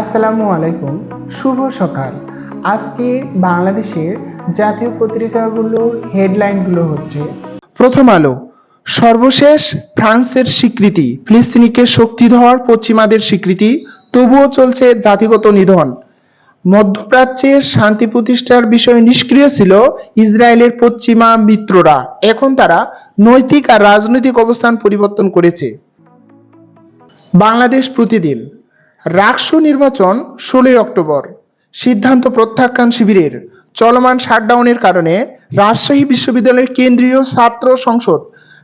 আসসালামু আলাইকুম, শুভ সকাল। আজকে বাংলাদেশের জাতীয় পত্রিকাগুলোর হেডলাইনগুলো হচ্ছে, প্রথম আলো, সর্বশেষ ফ্রান্সের স্বীকৃতি, ফিলিস্তিনিকে শক্তিধর পশ্চিমাদের স্বীকৃতি, তবুও চলছে জাতিগত নিধন। মধ্যপ্রাচ্যের শান্তি প্রতিষ্ঠার বিষয়ে নিষ্ক্রিয় ছিল ইসরায়েলের পশ্চিমা মিত্ররা। এখন তারা নৈতিক আর রাজনৈতিক অবস্থান পরিবর্তন করেছে। বাংলাদেশ প্রতিদিন রাকসু নির্বাচন ষোলোই অক্টোবর। সিদ্ধান্ত প্রত্যাখ্যান শিবিরের চলমান শাটডাউনের কারণে রাজশাহী বিশ্ববিদ্যালয়ের কেন্দ্রীয় ছাত্র সংসদ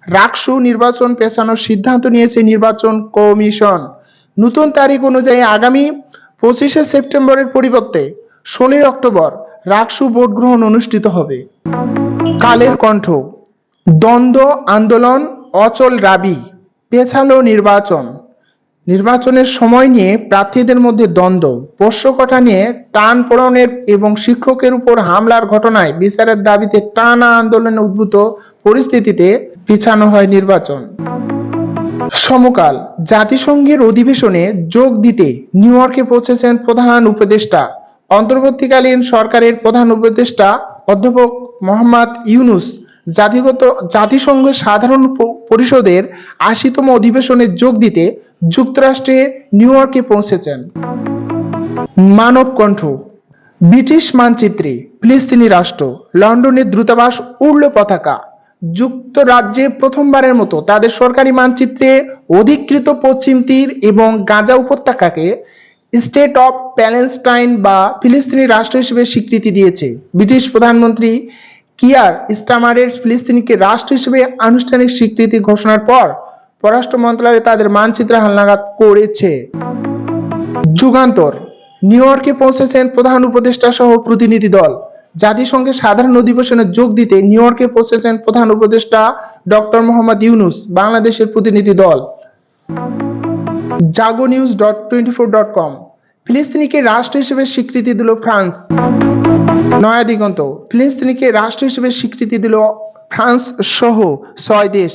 রাকসু নির্বাচন পেছানোর সিদ্ধান্ত নিয়েছে নির্বাচন কমিশন। নতুন তারিখ অনুযায়ী আগামী পঁচিশে সেপ্টেম্বরের পরিবর্তে ষোলোই অক্টোবর রাকসু ভোট গ্রহণ অনুষ্ঠিত হবে। কালের কণ্ঠ, দ্বন্দ্ব, আন্দোলন, অচল রাবি, পেছালো নির্বাচন। নির্বাচনের সময় নিয়ে প্রার্থীদের মধ্যে দ্বন্দ্ব পোষ্যকটা নিয়ে টান পড়নের এবং শিক্ষকের উপর হামলার ঘটনায় বিচারের দাবিতে টানা আন্দোলনে উদ্ভূত পরিস্থিতিতে পিছানো হয় নির্বাচন। সমকাল, জাতিসংঘের অধিবেশনে যোগ দিতে নিউ ইয়র্কে পৌঁছেছেন প্রধান উপদেষ্টা। অন্তর্বর্তীকালীন সরকারের প্রধান উপদেষ্টা অধ্যাপক মোহাম্মদ ইউনুস জাতিগত জাতিসংঘের সাধারণ পরিষদের আশিতম অধিবেশনে যোগ দিতে যুক্তরাষ্ট্রে নিউ ইয়র্কে পৌঁছেছেন। মানব কণ্ঠ। ব্রিটিশ মানচিত্রে ফিলিস্তিনি রাষ্ট্র লন্ডনের দূতাবাস উড়ল পতাকা। যুক্তরাজ্যে প্রথমবারের মতো তাদের সরকারি মানচিত্রে অধিকৃত পশ্চিম তীর এবং গাজা উপত্যকাকে স্টেট অফ প্যালেস্টাইন বা ফিলিস্তিনি রাষ্ট্র হিসেবে স্বীকৃতি দিয়েছে। ব্রিটিশ প্রধানমন্ত্রী কিয়ার স্টামারের ফিলিস্তিনিকে রাষ্ট্র হিসেবে আনুষ্ঠানিক স্বীকৃতি ঘোষণার পর পররাষ্ট্র মন্ত্রণালয় তাদের মানচিত্র হালনাগাদ করেছে। যুগান্তর, নিউ ইয়র্কে পৌঁছেছেন প্রধান উপদেষ্টা সহ প্রতিনিধি দল। জাতিসংঘের সাধারণ অধিবেশনে যোগ দিতে নিউ ইয়র্কে পৌঁছেছেন প্রধান উপদেষ্টা ডক্টর মোহাম্মদ ইউনুস, বাংলাদেশের প্রতিনিধি দল। Jago news dot twenty four dot com, ফিলিস্তিনিকে রাষ্ট্র হিসেবে স্বীকৃতি দিল ফ্রান্স। নয়া দিগন্ত, ফিলিস্তিনিকে রাষ্ট্র হিসেবে স্বীকৃতি দিল ফ্রান্স সহ ছয় দেশ।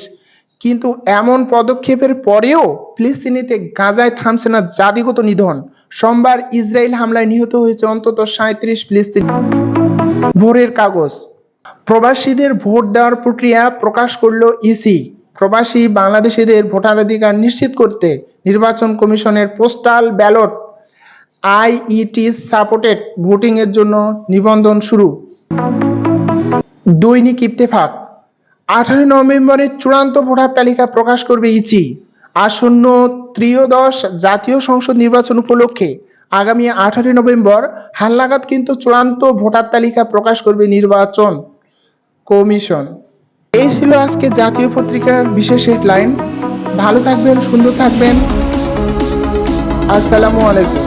কিন্তু এমন পদক্ষেপের পরেও ফিলিস্তিনিতে গাজায় থামছে না জাতিগত নিধন। সোমবার ইসরায়েল হামলায় নিহত হয়েছে অন্তত সাঁত্রিশ ফিলিস্তিনি। ভোরের কাগজ। প্রবাসীদের ভোট দেওয়ার প্রক্রিয়া প্রকাশ করল ইসি। প্রবাসী বাংলাদেশিদের ভোটাধিকার নিশ্চিত করতে নির্বাচন কমিশনের postal ballot IET supported voting এর জন্য নিবন্ধন শুরু। দৈনিক ইত্তেফাক। আঠারো নভেম্বরের চূড়ান্ত ভোটার তালিকা প্রকাশ করবে ইসি আসন্ন ত্রিয়োদশ জাতীয় সংসদ নির্বাচন উপলক্ষে আগামী আঠারোই নভেম্বর হালনাগাদ কিন্তু চূড়ান্ত ভোটার তালিকা প্রকাশ করবে নির্বাচন কমিশন। এই ছিল আজকে জাতীয় পত্রিকার বিশেষ হেডলাইন। ভালো থাকবেন, সুন্দর থাকবেন। আসসালামু আলাইকুম।